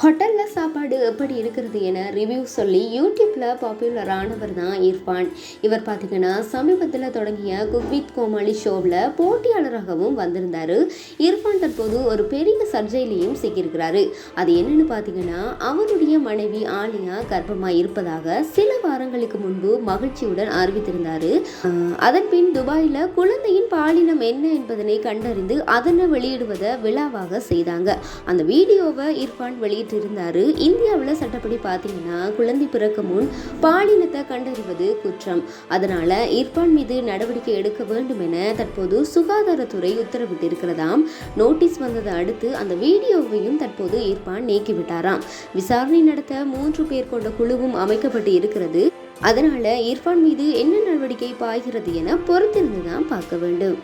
ஹோட்டலில் சாப்பாடு எப்படி இருக்கிறது என ரிவ்யூ சொல்லி யூடியூப்பில் பாப்புலர் ஆனவர் தான் இர்ஃபான் இவர் பார்த்தீங்கன்னா சமீபத்தில் தொடங்கிய குக் வித் கோமாளி ஷோவில் போட்டியாளராகவும் வந்திருந்தார். இர்ஃபான் தற்போது ஒரு பெரிய சர்ஜையிலையும் சிக்கியிருக்கிறாரு. அது என்னென்னு பார்த்தீங்கன்னா அவருடைய மனைவி ஆலியா கர்ப்பமாக இருப்பதாக சில வாரங்களுக்கு முன்பு மகிழ்ச்சியுடன் அறிவித்திருந்தார். அதன் பின் துபாயில் குழந்தையின் பாலினம் என்ன என்பதனை கண்டறிந்து அதனை வெளியிடுவதை விழாவாக செய்தாங்க. அந்த வீடியோவை இர்ஃபான் பெற்றிருந்தார் இந்தியாவில் சட்டப்படி பார்த்தீங்கன்னா குழந்தை பிறக்க முன் பாலினத்தை கண்டறிவது குற்றம். அதனால் இர்பான் மீது நடவடிக்கை எடுக்க வேண்டும் என தற்போது சுகாதாரத்துறை உத்தரவிட்டிருக்கிறதாம். நோட்டீஸ் வந்ததை அடுத்து அந்த வீடியோவையும் தற்போது இர்பான் நீக்கிவிட்டாராம். விசாரணை நடத்த மூன்று பேர் கொண்ட குழுவும் அமைக்கப்பட்டு இருக்கிறது. அதனால இர்பான் மீது என்ன நடவடிக்கை பாய்கிறது என பொறுத்திருந்து தான் பார்க்க வேண்டும்.